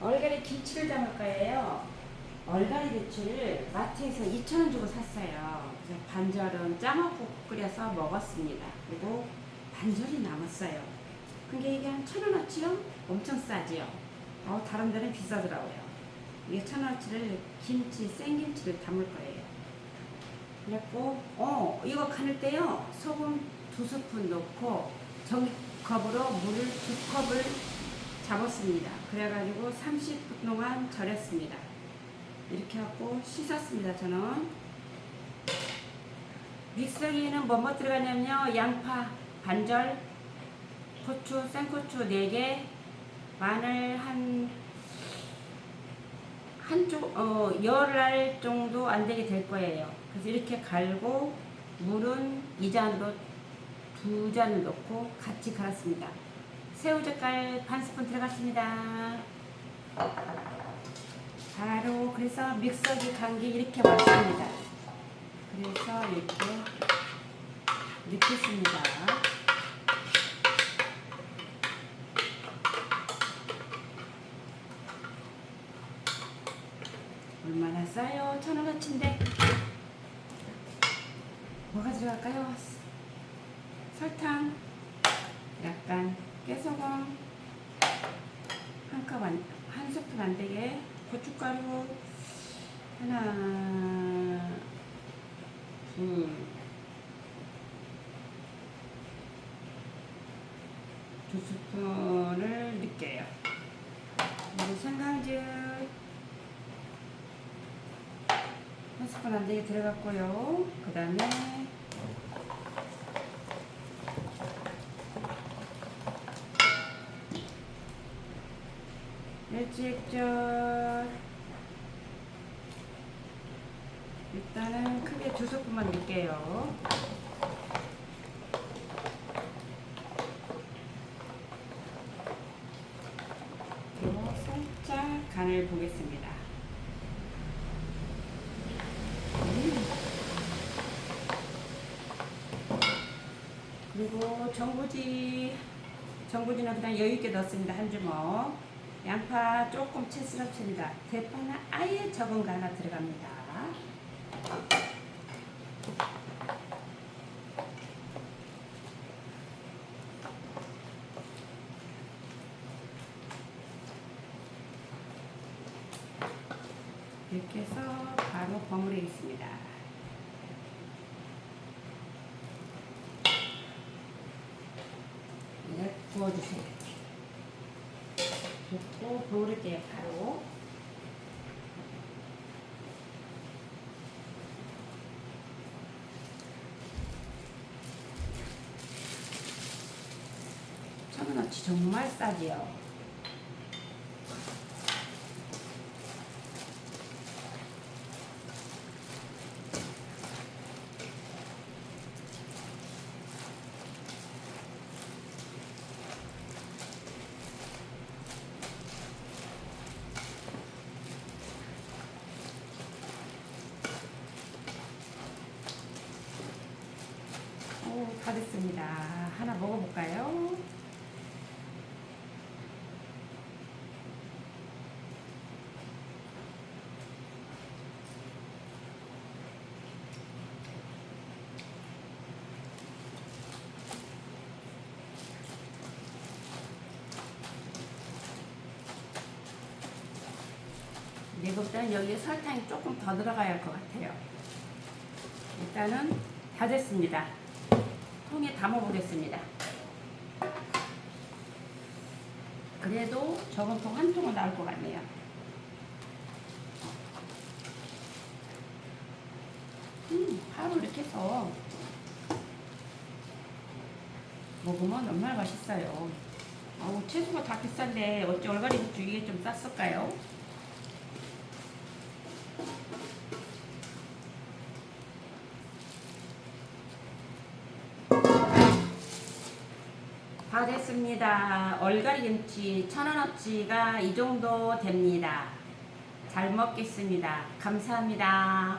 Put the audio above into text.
얼갈이 김치를 담을 거예요. 얼갈이 배추를 마트에서 2,000원 주고 샀어요. 그래서 반절은 짜먹고 끓여서 먹었습니다. 그리고 반절이 남았어요. 근데 이게 한 1,000원어치요? 엄청 싸지요. 어, 다른 데는 비싸더라고요. 이게 1,000원어치를 김치, 생김치를 담을 거예요. 그래갖고, 어, 이거 가늘 때요. 소금 두 스푼 넣고 종이컵으로 물을 두 컵을 잡았습니다. 그래가지고 30분 동안 절였습니다. 이렇게 하고 씻었습니다. 저는 믹서기에는 뭐뭐 들어가냐면요. 양파 반절, 고추, 생고추 4개, 마늘 한 한쪽 어 열알 정도 안 되게 될 거예요. 그래서 이렇게 갈고 물은 이 잔으로 두 잔을 넣고 같이 갈았습니다. 새우젓갈 반 스푼 들어갔습니다. 바로 그래서 믹서기 간게 이렇게 왔습니다. 그래서 이렇게 넣겠습니다. 얼마나 싸요? 천 원어치인데 뭐가 들어갈까요? 설탕, 약간 깨소금 한 컵 안, 한 스푼 안 되게 고춧가루 하나, 둘, 두 스푼을 넣을게요. 그리고 생강즙 한 스푼 안 되게 들어갔고요. 그 다음에 멸치액젓 일단은 크게 두 스푼만 넣을게요. 그리고 살짝 간을 보겠습니다. 음. 그리고 전구지 전구지는 그냥 여유 있게 넣었습니다 한 주먹. 양파 조금 채 썰었습니다. 대파는 아예 적은 거 하나 들어갑니다. 이렇게 해서 바로 버무리겠습니다. 네, 부어주세요. 붓고 버무릴게요, 바로. 천원어치 정말 싸지요. 다 됐습니다. 하나 먹어볼까요? 내것보다는 여기에 설탕이 조금 더 들어가야 할 것 같아요. 일단은 다 됐습니다. 통에 담아 보겠습니다. 그래도 적은 통한 통은 나올 것 같네요. 음, 하루 이렇게 해서 먹으면 얼마나 맛있어요. 어우, 채소가 다 비싼데 어찌 얼갈이 부추 이게 좀 쌌을까요? 다 됐습니다. 얼갈이 김치 천원어치가 이 정도 됩니다. 잘 먹겠습니다. 감사합니다.